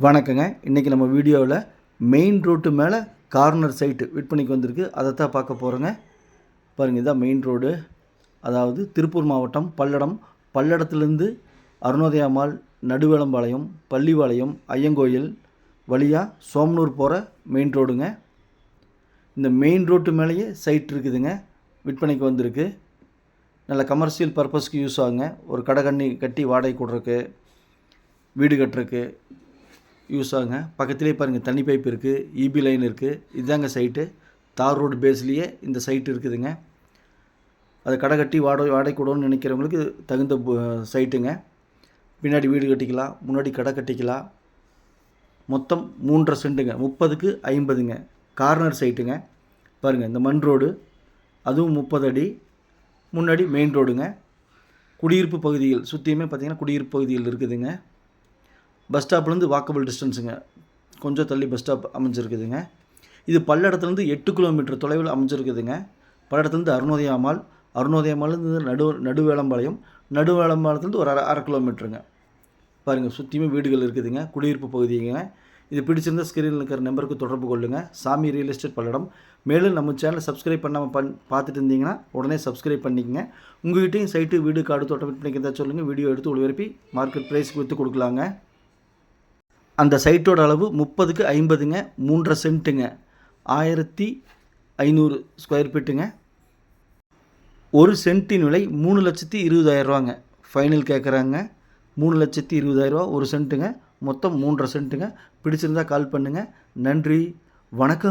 வணக்கங்க. இன்றைக்கி நம்ம வீடியோவில் மெயின் ரோட்டு மேலே கார்னர் சைட்டு விற்பனைக்கு வந்திருக்கு. அதை தான் பார்க்க போகிறோங்க பாருங்கள் இதான் மெயின் ரோடு அதாவது திருப்பூர் மாவட்டம் பல்லடம். பல்லடத்துலேருந்து அருணோதயா நடுவேளம்பாளையம் பள்ளிபாளையம் ஐயங்கோயில் வழியாக சோமனூர் போகிற மெயின் ரோடுங்க இந்த மெயின் ரோட்டு மேலேயே சைட் இருக்குதுங்க. விற்பனைக்கு வந்திருக்கு. நல்ல கமர்ஷியல் பர்பஸ்க்கு யூஸ் ஆகுங்க. ஒரு கடை கண்ணி கட்டி வாடகை கொடுறக்கு வீடு கட்டுறக்கு யூஸ் ஆகுங்க. பக்கத்துலேயே பாருங்கள் தண்ணி பைப் இருக்குது இபி லைன் இருக்குது இதுதாங்க சைட்டு தார் ரோடு பேஸ்லேயே இந்த சைட் இருக்குதுங்க. அதை கடை கட்டி வாடகை வாடகை கொடுன்னு நினைக்கிறவங்களுக்கு தகுந்த சைட்டுங்க பின்னாடி வீடு கட்டிக்கலாம் முன்னாடி கடை கட்டிக்கலாம். மொத்தம் மூன்றரை சென்ட்டுங்க. முப்பதுக்கு ஐம்பதுங்க. கார்னர் சைட்டுங்க பாருங்கள் இந்த மண் ரோடு அதுவும் முப்பது அடி. முன்னாடி மெயின் ரோடுங்க குடியிருப்பு பகுதிகள் சுற்றியுமே பார்த்தீங்கன்னா குடியிருப்பு பகுதிகள் இருக்குதுங்க. பஸ் ஸ்டாப்லேருந்து வாக்கபிள் டிஸ்டன்ஸுங்க கொஞ்சம் தள்ளி பஸ் ஸ்டாப் அமைஞ்சிருக்குதுங்க. இது பல்லடத்துலேருந்து எட்டு கிலோமீட்டர் தொலைவில் அமைஞ்சிருக்குதுங்க. பல்லடத்துலேருந்து அருணோதயமால் அருணோதயமாலேருந்து நடு நடுவேளம்பாளையம் நடுவேளம்பாளையத்துலேருந்து ஒரு அரை அரை கிலோமீட்டருங்க பாருங்கள் சுற்றியுமே வீடுகள் இருக்குதுங்க. குடியிருப்பு பகுதிங்க. இது பிடிச்சிருந்தால் ஸ்க்ரீனில் இருக்கிற நம்பருக்கு தொடர்பு கொள்ளுங்கள் சாமி ரியல் எஸ்டேட் பல்லடம். மேலும் நம்ம சேனலை சப்ஸ்கிரைப் பண்ணாமல் பண் பார்த்துட்டு இருந்தீங்கன்னா உடனே சப்ஸ்கிரைப் பண்ணிக்கங்க. உங்கள்கிட்டையும் சைட்டு வீடு காடு தோட்டம் விற்பனைக்கு இருந்தால் சொல்லுங்கள் வீடியோ எடுத்து ஒளிபரப்பி மார்க்கெட் ப்ரைஸ்க்கு விற்று கொடுக்கலாங்க. அந்த சைட்டோட அளவு முப்பதுக்கு ஐம்பதுங்க மூன்றரை சென்ட்டுங்க. ஆயிரத்தி ஐநூறு ஸ்கொயர் ஃபீட்டுங்க ஒரு சென்ட்டின் விலை மூணு லட்சத்தி இருபதாயிரரூவாங்க ஃபைனல் கேட்குறாங்க மூணு லட்சத்தி இருபதாயிரரூவா ஒரு சென்ட்டுங்க. மொத்தம் மூன்றரை சென்ட்டுங்க. பிடிச்சிருந்தா கால் பண்ணுங்கள் நன்றி. வணக்கம்.